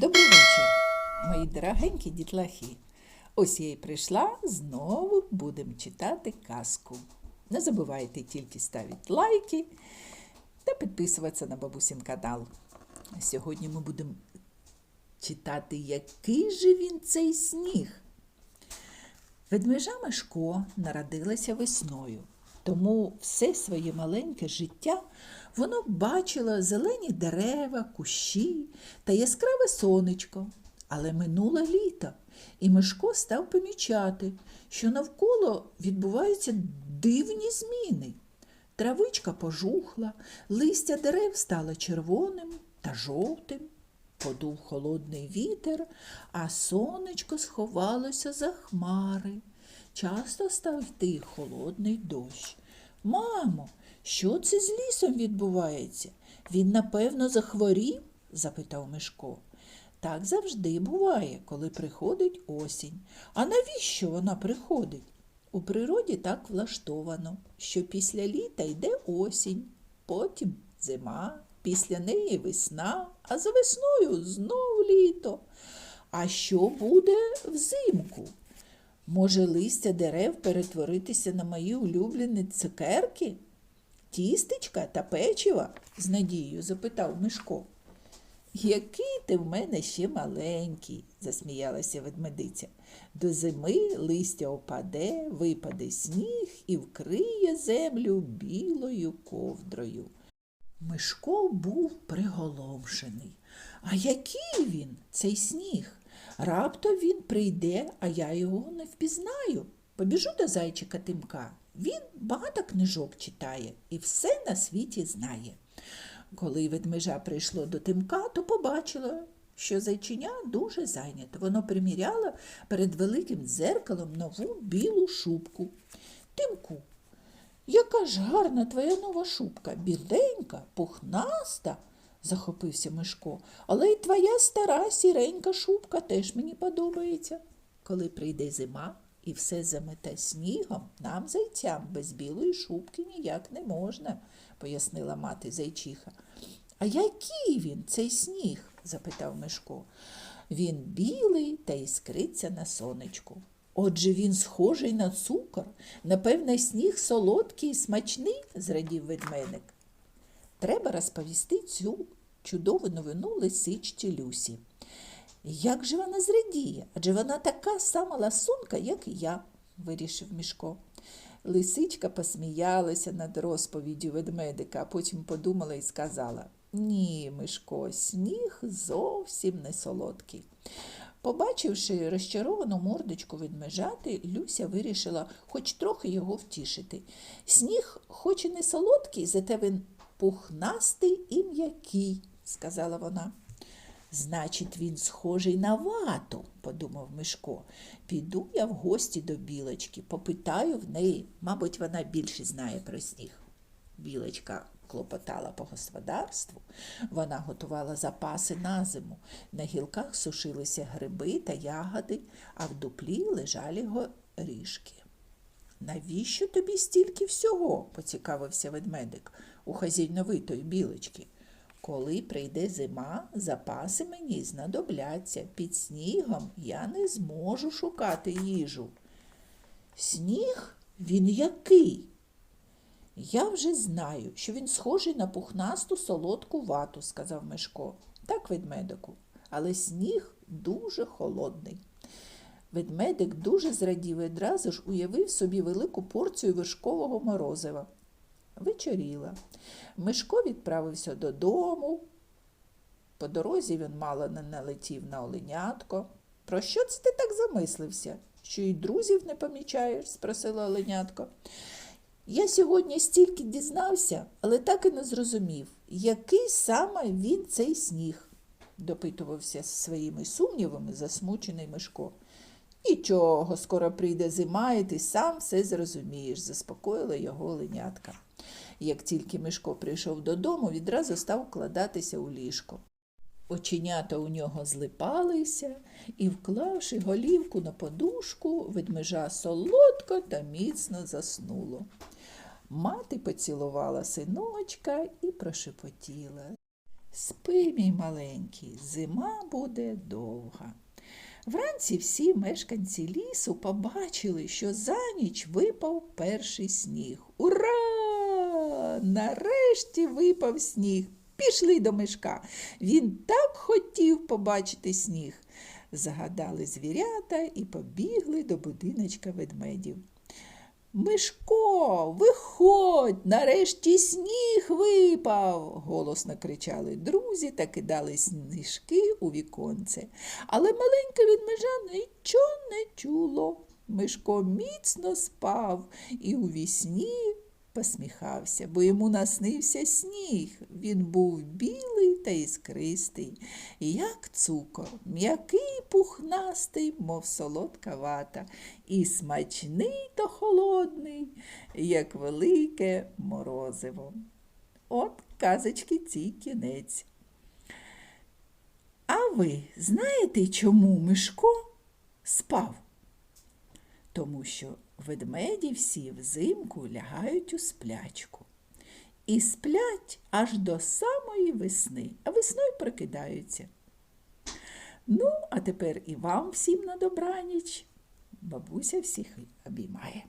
Добрий вечір, мої дорогенькі дітлахи. Ось я і прийшла, знову будемо читати казку. Не забувайте тільки ставити лайки та підписуватися на бабусін канал. Сьогодні ми будемо читати, який же він цей сніг. Ведмежа Мишко народилася весною, тому все своє маленьке життя воно бачило зелені дерева, кущі та яскраве сонечко. Але минуло літо, і Мишко став помічати, що навколо відбуваються дивні зміни. Травичка пожухла, листя дерев стало червоним та жовтим. Подув холодний вітер, а сонечко сховалося за хмари. Часто став йти холодний дощ. Мамо, що це з лісом відбувається? Він, напевно, захворів? запитав Мишко. Так завжди буває, коли приходить осінь. А навіщо вона приходить? У природі так влаштовано, що після літа йде осінь, потім зима, після неї весна, а за весною знов літо. А що буде взимку? Може, листя дерев перетворитися на мої улюблені цукерки? Тістечка та печива? з надією запитав Мишко. Який ти в мене ще маленький, засміялася ведмедиця. До зими листя опаде, випаде сніг і вкриє землю білою ковдрою. Мишко був приголомшений. А який він, цей сніг? Раптом він прийде, а я його не впізнаю. Побіжу до зайчика Тимка. Він багато книжок читає і все на світі знає. Коли ведмежа прийшло до Тимка, то побачила, що зайчиня дуже зайнято. Воно приміряло перед великим дзеркалом нову білу шубку. Тимку, яка ж гарна твоя нова шубка, біленька, пухнаста, захопився Мишко. Але й твоя стара сіренька шубка теж мені подобається. Коли прийде зима і все замете снігом, нам, зайцям, без білої шубки ніяк не можна, пояснила мати зайчиха. А який він, цей сніг? запитав Мишко. Він білий та іскриться на сонечку. Отже, він схожий на цукор. Напевне, сніг солодкий і смачний, зрадів ведмедик. Треба розповісти цю чудову новину лисичці Люсі. Як же вона зрадіє? Адже вона така сама ласунка, як і я, вирішив Мішко. Лисичка посміялася над розповіддю ведмедика, а потім подумала і сказала Ні, Мишко, сніг зовсім не солодкий. Побачивши розчаровану мордочку ведмежати, Люся вирішила хоч трохи його втішити. Сніг, хоч і не солодкий, зате він пухнастий і м'який, сказала вона. Значить, він схожий на вату, подумав Мишко. Піду я в гості до білочки, попитаю в неї, мабуть, вона більше знає про сніг. Білочка клопотала по господарству, вона готувала запаси на зиму. На гілках сушилися гриби та ягоди, а в дуплі лежали горішки. Навіщо тобі стільки всього? поцікавився ведмедик у хазійновитої білочки. Коли прийде зима, запаси мені знадобляться. Під снігом я не зможу шукати їжу. Сніг він який? Я вже знаю, що він схожий на пухнасту солодку вату, сказав Мишко. Так, ведмедику, але сніг дуже холодний. Ведмедик дуже зрадів і одразу ж уявив собі велику порцію вершкового морозива. Вечоріла. Мишко відправився додому. По дорозі він мало не налетів на оленятко. Про що це ти так замислився? Що й друзів не помічаєш? спросила оленятко. Я сьогодні стільки дізнався, але так і не зрозумів, який саме він цей сніг, допитувався своїми сумнівами засмучений Мишко. Нічого, скоро прийде зима, і ти сам все зрозумієш, заспокоїла його оленятка. Як тільки Мишко прийшов додому, відразу став вкладатися у ліжко. Оченята у нього злипалися, і, вклавши голівку на подушку, ведмежа солодко та міцно заснуло. Мати поцілувала синочка і прошепотіла. Спи, мій маленький, зима буде довга. Вранці всі мешканці лісу побачили, що за ніч випав перший сніг. Ура! Нарешті випав сніг. Пішли до мишка. Він так хотів побачити сніг. Загадали звірята і побігли до будиночка ведмедів. Мишко, виходь, нарешті сніг випав, голосно кричали друзі та кидали сніжки у віконце. Але маленьке ведмежа нічого не чуло. Мишко міцно спав і у вісні посміхався, бо йому наснився сніг. Він був білий та іскристий, як цукор, м'який пухнастий, мов солодка вата, і смачний та холодний, як велике морозиво. От казочки цій кінець. А ви знаєте, чому Мишко спав? Тому що ведмеді всі взимку лягають у сплячку. І сплять аж до самої весни, а весною прокидаються. Ну, а тепер і вам всім на добраніч. Бабуся всіх обіймає.